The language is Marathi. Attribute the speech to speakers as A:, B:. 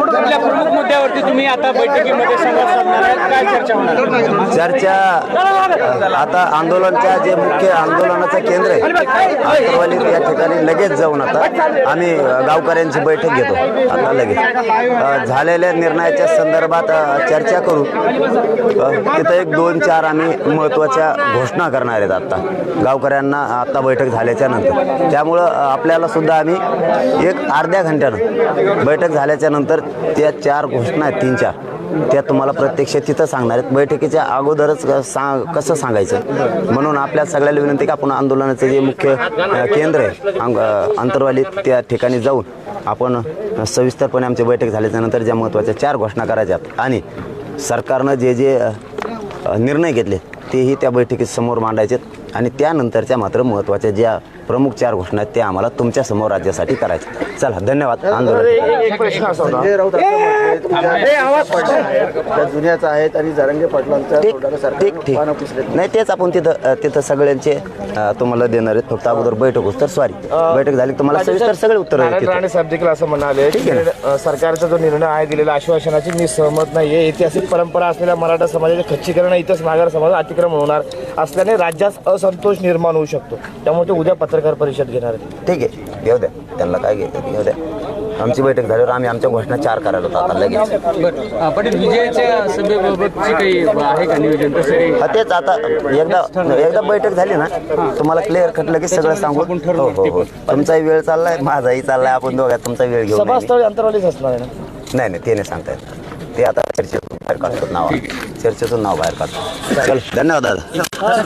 A: कुठल्या प्रमुख मुद्द्यावरती तुम्ही आता बैठकीमध्ये संवाद साधणार आहे काय चर्चा होणार?
B: चर्चा आता आंदोलनच्या जे मुख्य आंदोलनाचं केंद्र आहे आंतरवाली या ठिकाणी लगेच जाऊन आता आम्ही गावकऱ्यांची बैठक घेतो. आता लगेच. झालेल्या निर्णयाच्या संदर्भात चर्चा करू तिथं एक दोन चार आम्ही महत्त्वाच्या घोषणा करणार आहेत आत्ता गावकऱ्यांना आत्ता बैठक झाल्याच्यानंतर. त्यामुळं आपल्याला सुद्धा आम्ही एक अर्ध्या घंट्यानं बैठक झाल्याच्यानंतर त्या चार घोषणा आहेत तीन चार. त्या तुम्हाला प्रत्यक्ष तिथं सांगणार आहेत. बैठकीच्या अगोदरच क- सांग कसं सांगायचं? म्हणून आपल्या सगळ्याला विनंती की आपण आंदोलनाचं जे मुख्य केंद्र आहे अंग- त्या ठिकाणी जाऊन आपण सविस्तरपणे आमची बैठक झाल्याच्यानंतर ज्या महत्त्वाच्या चार घोषणा करायच्या आणि सरकारनं जे जे निर्णय घेतले तेही त्या बैठकीत समोर मांडायचे आणि त्यानंतरच्या मात्र महत्त्वाच्या ज्या प्रमुख चार घोषणा आहेत त्या आम्हाला तुमच्यासमोर राज्यासाठी करायच्या चला धन्यवाद. आंदोलन.
C: जुन्याच आहेत आणि जरंगे पाटलांच्या
B: ठीक ठीक. नाही तेच आपण तिथं तिथं सगळ्यांचे तुम्हाला देणार आहेत. फक्त अगोदर बैठक होत तर सॉरी बैठक झाली तुम्हाला सविस्तर सगळे उत्तर
D: राणे साहेब देखील असं म्हणाले सरकारचा जो निर्णय आहे दिलेला आश्वासनाची मी सहमत नाहीये. ऐतिहासिक परंपरा असलेल्या मराठा समाजाचे खच्चीकरण इथंच मागार समाज अतिक्रमण होणार असल्याने राज्यात असंतोष निर्माण होऊ शकतो. त्यामुळे ते उद्या पत्रकार परिषद घेणार आहेत.
B: ठीक आहे. येऊ द्या. त्यांना काय घ्यायचं येऊ द्या. आमची बैठक झाल्यावर आम्ही आमच्या घोषणा चार करायला होतो. आता लगेच.
A: बरं. पाटील विजयाच्या सभेबाबतची काही आहे का नियोजन? कसं काही
B: हा, तेच आता एकदा एकदा बैठक झाली ना तुम्हाला क्लिअर कट लगेच सगळं सांगू हो हो हो. तुमचाही वेळ चाललाय माझाही चाललाय. आपण दोघात तुमचा वेळ घेऊ
D: सभास्थळ अंतरवालीच असणार आहे ना?
B: नाही नाही ते नाही सांगता येत. ते आता चर्चेतून बाहेर काढतो नाव चर्चेतून नाव बाहेर काढतो चल धन्यवाद दादा.